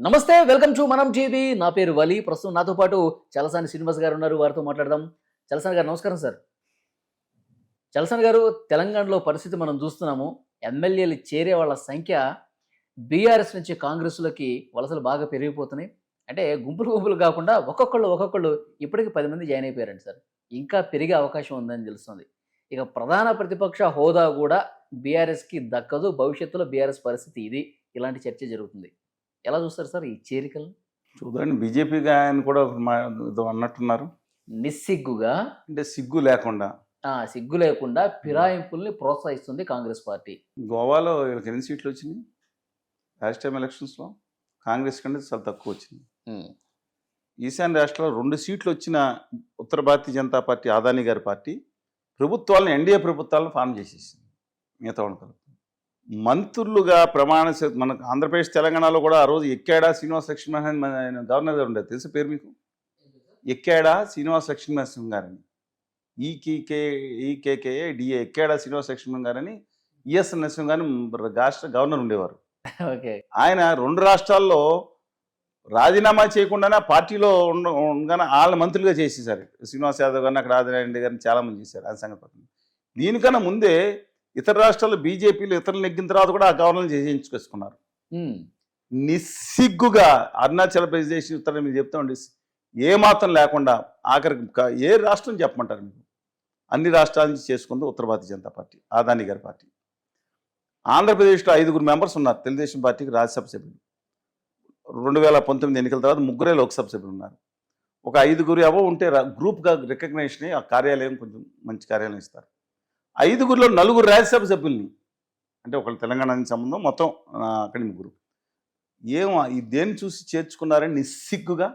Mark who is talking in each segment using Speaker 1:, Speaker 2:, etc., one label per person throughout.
Speaker 1: నమస్తే welcome to మనం TV. నా పేరు వలి. ప్రస్తుతం నాతో పాటు చలసాని శ్రీనివాస్ గారు ఉన్నారు వారితో మాట్లాడదాం. చలసాని గారు నమస్కారం సార్. చలసాని గారు తెలంగాణలో పరిస్థితి మనం చూస్తున్నాము. ఎమ్మెల్యేలు చేరే వాళ్ళ సంఖ్య బీఆర్ఎస్ నుంచి కాంగ్రెస్లోకి వలసలు బాగా పెరిగిపోతున్నాయి. అంటే గుంపులు గుంపులు కాకుండా ఒక్కొక్కళ్ళు ఒక్కొక్కళ్ళు ఇప్పటికి పది మంది జాయిన్ అయిపోయారండి సార్. ఇంకా పెరిగే అవకాశం ఉందని తెలుస్తుంది. ఇక ప్రధాన ప్రతిపక్ష హోదా కూడా బీఆర్ఎస్కి దక్కదు. భవిష్యత్తులో బీఆర్ఎస్ పరిస్థితి ఇది. ఇలాంటి చర్చ జరుగుతుంది. ఎలా చూస్తారు సార్ ఈ చేరికలు
Speaker 2: చూడండి బీజేపీగా ఆయన కూడా మా- ఏదో అన్నట్టున్నారు.
Speaker 1: నిస్సిగ్గుగా?
Speaker 2: అంటే సిగ్గు లేకుండా.
Speaker 1: సిగ్గు లేకుండా ఫిరాయింపుల్ని ప్రోత్సహిస్తుంది కాంగ్రెస్ పార్టీ.
Speaker 2: గోవాలో వీళ్ళకి ఎన్ని సీట్లు వచ్చినాయి? లాస్ట్ టైం ఎలక్షన్స్లో కాంగ్రెస్ కంటే చాలా తక్కువ వచ్చింది. ఈశాన్య రాష్ట్రాల్లో రెండు సీట్లు వచ్చిన ఉత్తర భారతీయ జనతా పార్టీ ఆదాని గారి పార్టీ ప్రభుత్వాలను ఎన్డీఏ ప్రభుత్వాలను ఫామ్ చేసేసింది. మిగతా కలుపుతుంది మంత్రులుగా ప్రమాణ స్వీ- మన ఆంధ్రప్రదేశ్ తెలంగాణలో కూడా ఆ రోజు ఎక్కాడా శ్రీనివాస లక్ష్మీనరసింహన్ మన ఆయన గవర్నర్ గారు ఉండేది. తెలుసు పేరు మీకు? ఎక్కాడా శ్రీనివాస లక్ష్మీనరసింహన్ గారని. ఈకేకే ఈకేకేఏ డిఏ ఎక్కాడా శ్రీనివాస లక్ష్మణ్ గారని ఈఎస్ నరసింహ గారిని రాష్ట్ర గవర్నర్ ఉండేవారు.
Speaker 1: ఓకే.
Speaker 2: ఆయన రెండు రాష్ట్రాల్లో రాజీనామా చేయకుండానే పార్టీలో ఉండ ఉండగానే వాళ్ళ మంత్రులుగా చేసేసారు. శ్రీనివాస్ యాదవ్ గారిని అక్కడ ఆదినారాయణ గారిని చాలా మంది చేశారు. ఆయన సంగతి. దీనికన్నా ముందే ఇతర రాష్ట్రాల్లో బీజేపీలు ఇతరులు నెగ్గిన తర్వాత కూడా ఆ గవర్నర్ చేయించుకొచ్చుకున్నారు నిస్సిగ్గుగా అరుణాచల్ ప్రదేశ్ ఉత్తరం మీరు చెప్తా ఉండి ఏ మాత్రం లేకుండా ఆఖరికి ఏ రాష్ట్రం చెప్పమంటారు మీకు అన్ని రాష్ట్రాల నుంచి చేసుకుంది ఉత్తర భారతీయ జనతా పార్టీ ఆదాని గారి పార్టీ. ఆంధ్రప్రదేశ్లో ఐదుగురు మెంబర్స్ ఉన్నారు తెలుగుదేశం పార్టీకి రాజ్యసభ సభ్యులు. రెండు వేల పంతొమ్మిది ఎన్నికల తర్వాత ముగ్గురే లోక్సభ సభ్యులు ఉన్నారు. ఒక ఐదుగురు ఎవో ఉంటే గ్రూప్గా రికగ్నేషన్ ఆ కార్యాలయం కొంచెం మంచి కార్యాలయం ఇస్తారు. ఐదుగురిలో నలుగురు రాజ్యసభ సభ్యుల్ని అంటే ఒకళ్ళు తెలంగాణ నుంచి సంబంధం మొత్తం అక్కడి ముగ్గురు. ఏం ఈ దేన్ని చూసి చేర్చుకున్నారని నిస్సిగ్గుగా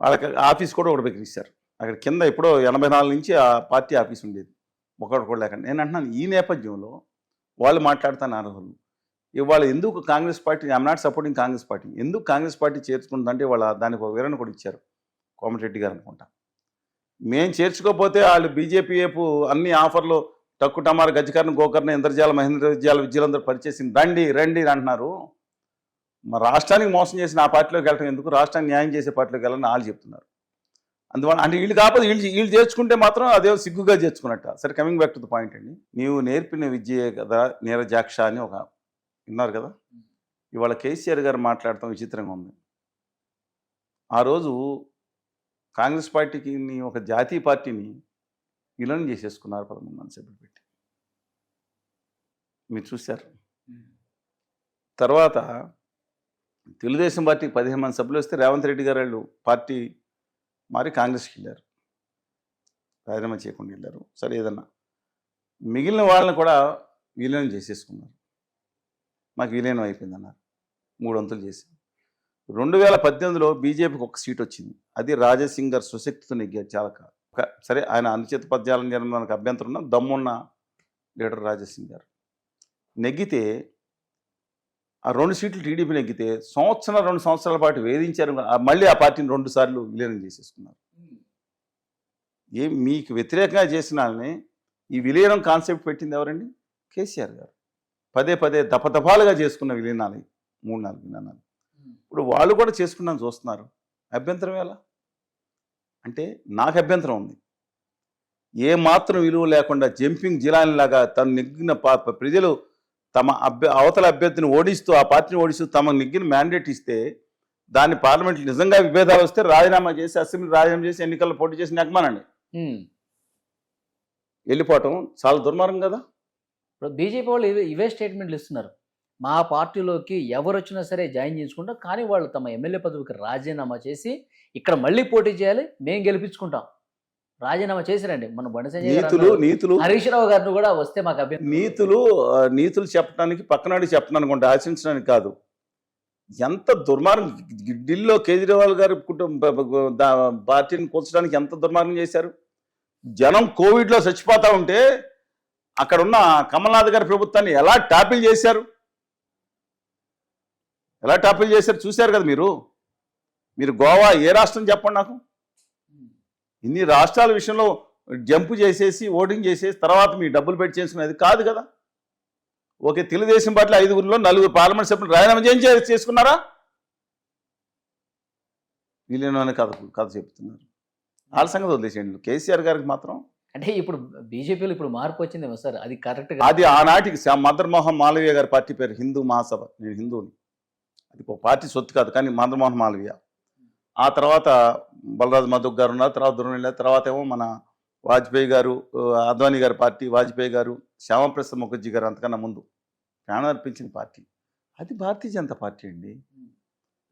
Speaker 2: వాళ్ళకి ఆఫీస్ కూడా ఒకటి బెదిరిస్తారు అక్కడ కింద ఎప్పుడో ఎనభై నాలుగు నుంచి ఆ పార్టీ ఆఫీస్ ఉండేది. ఒకటి కూడా లేకుండా. నేను అంటున్నాను ఈ నేపథ్యంలో వాళ్ళు మాట్లాడుతాను అర్హులు ఇవాళ ఎందుకు Congress party I'm not supporting Congress party. ఎందుకు కాంగ్రెస్ పార్టీ చేర్చుకుంటుందంటే వాళ్ళ దానికి ఒక వివరణ కూడా ఇచ్చారు కోమటిరెడ్డి గారు అనుకుంటా. మేము చేర్చుకోకపోతే వాళ్ళు బీజేపీ వైపు అన్ని ఆఫర్లు టక్కు టమార్ గజకర్ణ గోకర్ణ ఇంద్రజాల మహేంద్ర విద్యాల విద్యలందరూ పరిచేసింది రండి రండి అని అంటున్నారు. మా రాష్ట్రానికి మోసం చేసిన ఆ పార్టీలోకి వెళ్ళటం ఎందుకు? రాష్ట్రానికి న్యాయం చేసే పార్టీలోకి వెళ్ళని వాళ్ళు చెప్తున్నారు. అందువల్ల అంటే వీళ్ళు కాకపోతే వీళ్ళు వీళ్ళు చేర్చుకుంటే మాత్రం అదే సిగ్గుగా చేర్చుకున్నట్ట. సరే coming back to the point అండి. నీవు నేర్పిన విద్యే కదా నీరజాక్ష అని ఒక విన్నారు కదా? ఇవాళ కేసీఆర్ గారు మాట్లాడటం విచిత్రంగా ఉంది. ఆ రోజు కాంగ్రెస్ పార్టీకి ఒక జాతీయ పార్టీని విలన్ చేసేసుకున్నారు పదమూడు మంది సభ్యులు పెట్టి. మీరు చూశారు. తర్వాత తెలుగుదేశం పార్టీకి పదిహేను మంది సభ్యులు వస్తే రేవంత్ రెడ్డి గారు వాళ్ళు పార్టీ మారి కాంగ్రెస్కి వెళ్ళారు. రాజీనామా చేయకుండా వెళ్ళారు. సరే ఏదన్నా మిగిలిన వాళ్ళని కూడా విలీనం చేసేసుకున్నారు. మాకు విలీనం అయిపోయిందన్నారు. మూడు వంతులు చేసి. రెండు వేల పద్దెనిమిదిలో బీజేపీకి ఒక సీట్ వచ్చింది. అది రాజసింగ్ గారు సుశక్తితో నెగ్గారు చాలా సరే ఆయన అనుచిత పద్యాలను చేయడానికి అభ్యంతరం ఉన్న దమ్మున్న లీడర్ రాజసింగ్ గారు. నెగ్గితే ఆ రెండు సీట్లు టీడీపీ నెగ్గితే సంవత్సరం రెండు సంవత్సరాల పాటు వేధించారు. మళ్ళీ ఆ పార్టీని రెండు సార్లు విలీనం చేసేసుకున్నారు. ఏం మీకు వ్యతిరేకంగా చేసిన వాళ్ళని ఈ విలీనం కాన్సెప్ట్ పెట్టింది ఎవరండి? కేసీఆర్ గారు. పదే పదే దపదపాలుగా చేసుకున్న విలీనాలు మూడు నాలుగు విలీనాలు ఇప్పుడు వాళ్ళు కూడా చేసుకున్నాను చూస్తున్నారు. అభ్యంతరం ఎలా? అంటే నాకు అభ్యంతరం ఉంది. ఏ మాత్రం విలువ లేకుండా జంపింగ్ జిలానిలాగా తను నెగ్గిన పా- ప్రజలు తమ అభ్య అవతల అభ్యర్థిని ఓడిస్తూ ఆ పార్టీని ఓడిస్తూ తమ నెగ్గిన మ్యాండేట్ ఇస్తే దాన్ని పార్లమెంట్ నిజంగా విభేదాలు వస్తే రాజీనామా చేసి అసెంబ్లీ రాజీనామా చేసి ఎన్నికల్లో పోటీ చేసి నెగ్గమానండి. వెళ్ళిపోవటం చాలా దుర్మార్గం కదా?
Speaker 1: ఇప్పుడు బీజేపీ వాళ్ళు ఇవే ఇవే స్టేట్మెంట్లు ఇస్తున్నారు. మా పార్టీలోకి ఎవరు వచ్చినా సరే జాయిన్ చేసుకుంటాం కానీ వాళ్ళు తమ ఎమ్మెల్యే పదవికి రాజీనామా చేసి ఇక్కడ మళ్ళీ పోటీ చేయాలి మేము గెలిపించుకుంటాం. రాజీనామా చేసిరండి. మన బండి
Speaker 2: నీతులు. నీతులు.
Speaker 1: హరీష్ రావు గారిని కూడా వస్తే మాకు అభ్యంతరం
Speaker 2: నీతులు నీతులు చెప్పడానికి పక్కనాడి చెప్పడానికి అనుకుంటే ఆశించడానికి కాదు. ఎంత దుర్మార్గం ఢిల్లీలో కేజ్రీవాల్ గారు కుటుంబ పార్టీని కూల్చడానికి ఎంత దుర్మార్గం చేశారు? జనం కోవిడ్లో చచ్చిపోతా ఉంటే అక్కడ ఉన్న కమల్నాథ్ గారి ప్రభుత్వాన్ని ఎలా టాపిల్ చేశారు? ఎలా టాపిల్ చేశారు చూశారు కదా మీరు? మీరు గోవా ఏ రాష్ట్రం చెప్పండి నాకు? ఇన్ని రాష్ట్రాల విషయంలో జంపు చేసేసి ఓటింగ్ చేసేసి తర్వాత మీ డబ్బులు పెట్టి చేసుకునేది కాదు కదా? ఓకే తెలుగుదేశం పార్టీ ఐదుగురిలో నలుగురు పార్లమెంట్ సభ్యులు రాజీనామా చేయించి చేసుకున్నారా? వీళ్ళని కథ కథ చెప్తున్నారు. వాళ్ళ సంగతి వదిలేసేయండి. కేసీఆర్ గారికి మాత్రం
Speaker 1: అంటే ఇప్పుడు బీజేపీలో ఇప్పుడు మార్పు వచ్చిందేమో సార్. అది కరెక్ట్
Speaker 2: అది ఆనాటికి శ్యామ్ మదర్మోహన్ మాలవీయ గారి పార్టీ పేరు హిందూ మహాసభ. నేను హిందువుని. అది ఒక పార్టీ సొత్తు కాదు కానీ మందమోహన్ మాలవీయ. ఆ తర్వాత బలరాజ్ మధుక్ గారు ఉన్నారు తర్వాత దుర్నీల తర్వాత ఏమో మన వాజ్పేయి గారు అద్వానీ గారి పార్టీ వాజ్పేయి గారు శ్యామప్రసాద్ ముఖర్జీ గారు అంతకన్నా ముందు. ప్రాణం అర్పించిన పార్టీ. అది భారతీయ జనతా పార్టీ అండి.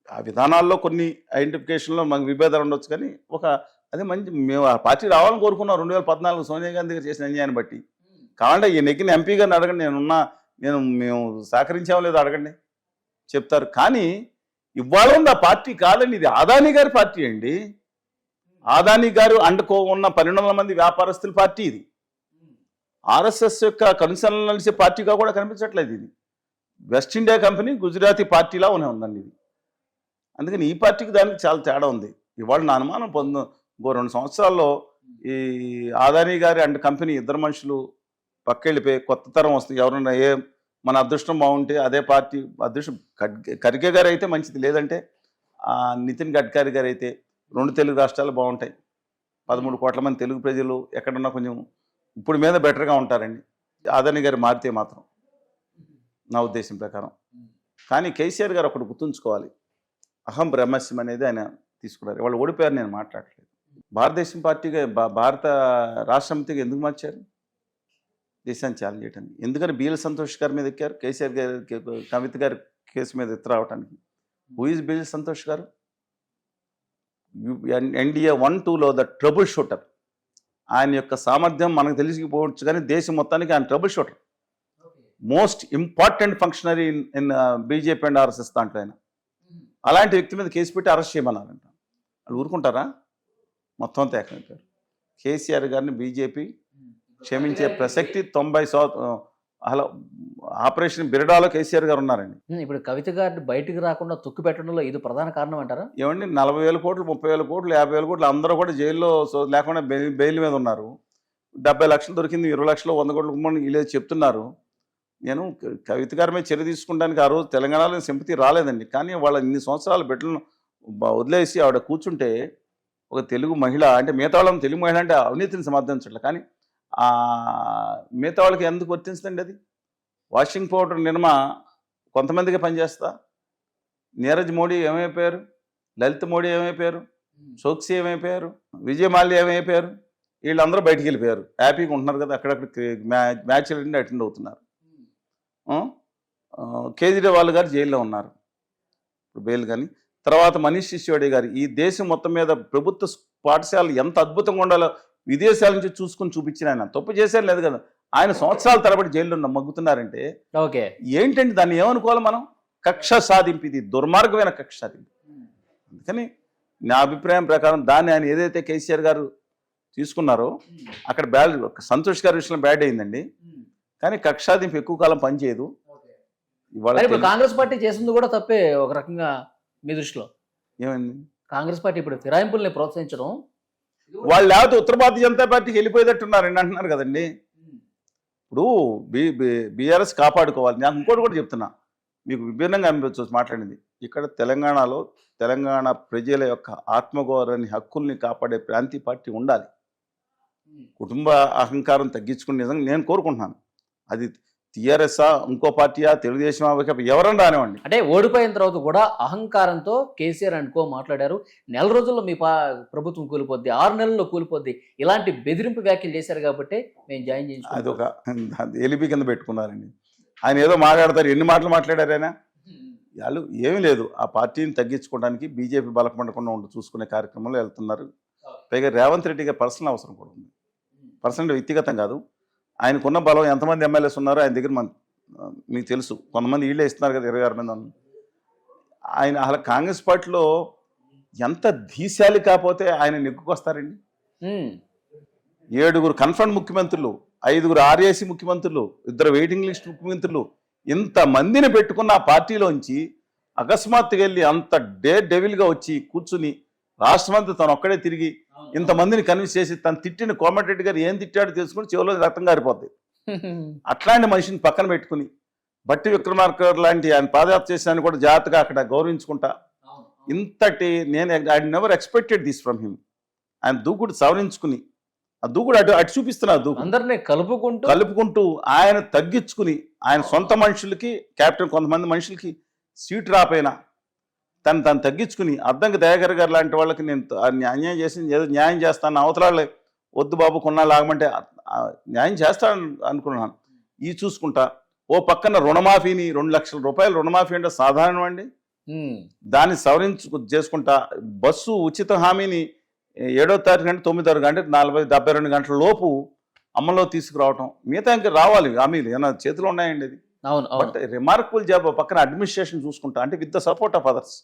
Speaker 2: ఆ విధానాల్లో కొన్ని ఐడెంటిఫికేషన్లో మాకు విభేదాలు ఉండొచ్చు కానీ ఒక అదే మంచి మేము ఆ పార్టీ రావాలని కోరుకున్నాం. రెండు వేల పద్నాలుగు సోనియా గాంధీ గారు చేసిన అన్యాయాన్ని బట్టి. కావాలంటే ఈ నెగ్గిన ఎంపీ గారిని అడగండి నేనున్నా నేను మేము సహకరించామో లేదో అడగండి. చెప్తారు. కానీ ఇవాళ ఉంది ఆ పార్టీ కాదండి ఇది ఆదాని గారి పార్టీ అండి. ఆదాని గారు అండుకో ఉన్న పన్నెండు వందల మంది వ్యాపారస్తుల పార్టీ ఇది. ఆర్ఎస్ఎస్ యొక్క కన్సర్న్ నడిచే పార్టీగా కూడా కనిపించట్లేదు ఇది. వెస్ట్ ఇండియా కంపెనీ గుజరాతీ పార్టీలా ఉనే ఉందండి ఇది. అందుకని ఈ పార్టీకి దానికి చాలా తేడా ఉంది. ఇవాళ నా అనుమానం పొందు ఇంకో రెండు సంవత్సరాల్లో ఈ ఆదాని గారి అండ్ కంపెనీ ఇద్దరు మనుషులు పక్కెళ్ళిపోయి కొత్త తరం వస్తుంది ఎవరన్నా ఏ మన అదృష్టం బాగుంటే అదే పార్టీ అదృష్టం. ఖర్గే గారు అయితే మంచిది. లేదంటే నితిన్ గడ్కరీ గారు అయితే రెండు తెలుగు రాష్ట్రాలు బాగుంటాయి. పదమూడు కోట్ల మంది తెలుగు ప్రజలు ఎక్కడున్నా కొంచెం ఇప్పుడు మీద బెటర్గా ఉంటారండి. ఆదరణి గారు మారితే మాత్రం. నా ఉద్దేశం ప్రకారం. కానీ కేసీఆర్ గారు ఒకటి గుర్తుంచుకోవాలి. అహం బ్రహ్మస్యం అనేది ఆయన తీసుకున్నారు. వాళ్ళు ఓడిపోయారు నేను మాట్లాడలేదు భారతదేశం పార్టీగా భారత రాష్ట్రపతిగా ఎందుకు మార్చారు? దేశాన్ని ఛాలెంజ్ చేయడానికి ఎందుకని బిఎల్ సంతోష్ గారి మీద ఎక్కారు కేసీఆర్ గారి కవిత గారి కేసు మీద ఎత్తురావటానికి. హూ ఇస్ బిఎల్ సంతోష్ గారు? ఎన్డీఏ వన్ టూలో ద ట్రబుల్ షూటర్. ఆయన యొక్క సామర్థ్యం మనకు తెలిసిపోవచ్చు కానీ దేశం మొత్తానికి ఆయన trouble shooter. Most important functionary in in BJP and RSS దాంట్లో ఆయన. అలాంటి వ్యక్తి మీద కేసు పెట్టి అరెస్ట్ చేయమన్నారంట. వాళ్ళు ఊరుకుంటారా? మొత్తం తేకారు కేసీఆర్ గారిని బీజేపీ క్షమించే ప్రసక్తి తొంభై శాతం అలా ఆపరేషన్ బిరడాలో కేసీఆర్ గారు ఉన్నారండి.
Speaker 1: ఇప్పుడు కవిత గారిని బయటికి రాకుండా తొక్కు పెట్టడంలో ఇది ప్రధాన కారణం అంటారా?
Speaker 2: ఏమండి నలభై వేల కోట్లు ముప్పై వేల కోట్లు యాభై వేల కోట్లు అందరూ కూడా జైల్లో లేకుండా బెయిల్ మీద ఉన్నారు. డెబ్బై లక్షలు దొరికింది ఇరవై లక్షలు వంద కోట్లు వీళ్ళు చెప్తున్నారు. నేను కవిత గారి మీద చర్య తీసుకుంటానికి ఆ రోజు తెలంగాణలో సింపతి రాలేదండి. కానీ వాళ్ళ ఇన్ని సంవత్సరాల బిడ్డలను వదిలేసి ఆవిడ కూర్చుంటే ఒక తెలుగు మహిళ అంటే మిగతా వాళ్ళని తెలుగు మహిళ అంటే అవినీతిని సమర్థించట్లే కానీ మిగతా వాళ్ళకి ఎందుకు వర్తించదండి అది? వాషింగ్ పౌడర్ నిర్మ కొంతమందికి పనిచేస్తా. నీరజ్ మోడీ ఏమైపోయారు? లలిత్ మోడీ ఏమైపోయారు? చోక్సీ ఏమైపోయారు? విజయమాల్య ఏమైపోయారు? వీళ్ళందరూ బయటికి వెళ్ళిపోయారు. హ్యాపీగా ఉంటున్నారు కదా అక్కడక్కడ మ్యాచ్ మ్యా- మ్యాచ్లు అటెండ్ అటెండ్ అవుతున్నారు. కేజ్రీవాల్ గారు జైల్లో ఉన్నారు. ఇప్పుడు బెయిల్ కానీ. తర్వాత మనీష్ సిసోడియా గారు ఈ దేశం మొత్తం మీద ప్రభుత్వ పాఠశాలలు ఎంత అద్భుతంగా ఉండాలో విదేశాల నుంచి చూసుకొని చూపించిన ఆయన. తప్పు చేశారు లేదు కదా. ఆయన సంవత్సరాల తరబడి జైల్లో ఉన్న మగ్గుతున్నారంటే
Speaker 1: ఓకే.
Speaker 2: ఏంటంటే దాన్ని ఏమనుకోవాలి మనం? కక్ష సాధింపు. ఇది దుర్మార్గమైన కక్ష సాధింపు. అందుకని నా అభిప్రాయం ప్రకారం దాన్ని ఆయన ఏదైతే కేసీఆర్ గారు తీసుకున్నారో అక్కడ బ్యాడ్ సంతోష్ గారి విషయంలో బ్యాడ్ అయిందండి. కానీ కక్ష సాధింపు ఎక్కువ కాలం పనిచేయదు
Speaker 1: ఇప్పుడు కాంగ్రెస్ పార్టీ చేసింది కూడా తప్పే ఒక రకంగా మీ దృష్టిలో.
Speaker 2: ఏమైంది?
Speaker 1: కాంగ్రెస్ పార్టీ ఇప్పుడు ఫిరాయింపుల్ని ప్రోత్సహించడం
Speaker 2: వాళ్ళు లేకపోతే ఉత్తర భారతీయ జనతా పార్టీకి అని అంటున్నారు కదండి. ఇప్పుడు బి బీఆర్ఎస్ కాపాడుకోవాలి. నాకు ఇంకోటి కూడా చెప్తున్నా. మీకు విభిన్నంగా అనిపించవచ్చు మాట్లాడింది. ఇక్కడ తెలంగాణలో తెలంగాణ ప్రజల యొక్క ఆత్మగౌరవాన్ని హక్కుల్ని కాపాడే ప్రాంతీయ పార్టీ ఉండాలి. కుటుంబ అహంకారం తగ్గించుకుని నిజంగా నేను కోరుకుంటున్నాను. అది టీఆర్ఎస్ఆ ఇంకో పార్టీయా తెలుగుదేశమా ఎవరన్నా రానివ్వండి.
Speaker 1: అంటే ఓడిపోయిన తర్వాత కూడా అహంకారంతో కేసీఆర్ అండ్ కో మాట్లాడారు. నెల రోజుల్లో మీ ప్రభుత్వం కూలిపోద్ది ఆరు నెలల్లో కూలిపోద్ది ఇలాంటి బెదిరింపు వ్యాఖ్యలు చేశారు కాబట్టి మేము జాయిన్ చేయించుకున్నాం
Speaker 2: అదొక ఎలిపి కింద పెట్టుకున్నారండి. ఆయన ఏదో మాట్లాడతారు ఎన్ని మాటలు మాట్లాడారు ఆయన? వాళ్ళు ఏమీ లేదు. ఆ పార్టీని తగ్గించుకోవడానికి బీజేపీ బలపడకుండా ఉండి చూసుకునే కార్యక్రమంలో వెళ్తున్నారు. పైగా రేవంత్ రెడ్డి గారి పర్సనల్ అవసరం కూడా ఉంది. పర్సనల్ వ్యక్తిగతం కాదు. ఆయనకున్న బలం ఎంతమంది ఎమ్మెల్యేస్ ఉన్నారో ఆయన దగ్గర మన మీకు తెలుసు కొంతమంది వీళ్ళే ఇస్తున్నారు కదా ఇరవై ఆరు మంది. ఆయన అసలు కాంగ్రెస్ పార్టీలో ఎంత ధీశాలి కాకపోతే ఆయన నెగ్గుకొస్తారండి. ఏడుగురు కన్ఫర్మ్ ముఖ్యమంత్రులు ఐదుగురు ఆర్ఏసీ ముఖ్యమంత్రులు ఇద్దరు వెయిటింగ్ లిస్ట్ ముఖ్యమంత్రులు ఇంత మందిని పెట్టుకున్న ఆ పార్టీలోంచి అకస్మాత్తుగా వెళ్ళి అంత డే డెవిల్గా వచ్చి కూర్చుని రాష్ట్రమంతా తను ఒక్కడే తిరిగి ఇంతమందిని కన్విన్స్ చేసి తను తిట్టిన కోమటిరెడ్డి గారు ఏం తిట్టాడో తెలుసుకుని చివరిలో రక్తం గారిపోద్ది. అట్లాంటి మనిషిని పక్కన పెట్టుకుని బట్టి విక్రమార్క లాంటి ఆయన పాదయాత్ర చేసిన కూడా జాగ్రత్తగా అక్కడ గౌరవించుకుంటా. ఇంతటి నేను I never expected this from him ఆయన దూకుడు సవరించుకుని ఆ దూకుడు అటు అటు చూపిస్తున్నారు దూకుడు.
Speaker 1: అందరినీ కలుపుకుంటూ
Speaker 2: కలుపుకుంటూ ఆయన తగ్గించుకుని ఆయన సొంత మనుషులకి కెప్టెన్ కొంతమంది మనుషులకి సీట్ రాపోయినా తను తను తగ్గించుకుని అద్దంకి దయాకర్ గారు లాంటి వాళ్ళకి నేను అన్యాయం చేసి ఏదో న్యాయం చేస్తాను అవతలాళ్ళే వద్దు బాబు కొన్నా లాగమంటే ఆ- ఆ న్యాయం చేస్తాను అనుకున్నాను. ఈ చూసుకుంటా ఓ పక్కన రుణమాఫీని రెండు లక్షల రూపాయలు రుణమాఫీ అంటే సాధారణం అండి దాన్ని సవరించు చేసుకుంటా బస్సు ఉచిత హామీని ఏడో తారీఖు అంటే తొమ్మిది తారీఖు అంటే నలభై డెబ్బై రెండు గంటల లోపు అమల్లో తీసుకురావటం మిగతా ఇంకా రావాలి హామీలు ఏమైనా చేతిలో ఉన్నాయండి ఇది?
Speaker 1: అవును
Speaker 2: బట్ రిమార్కబుల్ జాబ్ పక్కన అడ్మినిస్ట్రేషన్ చూసుకుంటా అంటే with the support of others.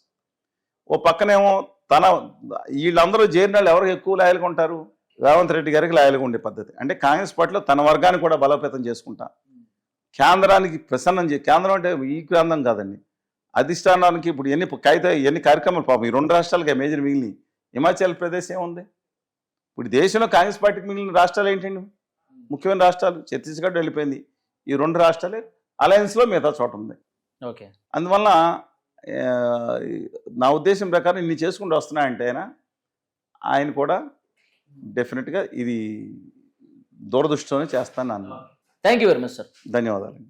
Speaker 2: ఓ పక్కనేమో తన వీళ్ళందరూ చేరిన వాళ్ళు ఎవరికి ఎక్కువ లాయలుగా ఉంటారు? రేవంత్ రెడ్డి గారికి లాయలుగా ఉండే పద్ధతి. అంటే కాంగ్రెస్ పార్టీలో తన వర్గాన్ని కూడా బలోపేతం చేసుకుంటా. కేంద్రానికి ప్రసన్నం చే కేంద్రం అంటే ఈ కేంద్రం కాదండి. అధిష్టానానికి ఇప్పుడు ఎన్ని కాగిత ఎన్ని కార్యక్రమాలు పాపం ఈ రెండు రాష్ట్రాలకి మేజర్ మిగిలిన హిమాచల్ ప్రదేశ్ ఏముంది? ఇప్పుడు దేశంలో కాంగ్రెస్ పార్టీకి మిగిలిన రాష్ట్రాలు ఏంటండి? ముఖ్యమైన రాష్ట్రాలు. ఛత్తీస్గఢ్ వెళ్ళిపోయింది. ఈ రెండు రాష్ట్రాలే అలయన్స్లో మిగతా చోట ఉంది.
Speaker 1: ఓకే.
Speaker 2: అందువల్ల నా ఉద్దేశం ప్రకారం ఇన్ని చేసుకుంటూ వస్తున్నాయంటే ఆయన ఆయన కూడా డెఫినెట్గా ఇది దూరదృష్టితోనే చేస్తాను అన్నాను
Speaker 1: thank you very much sir
Speaker 2: ధన్యవాదాలు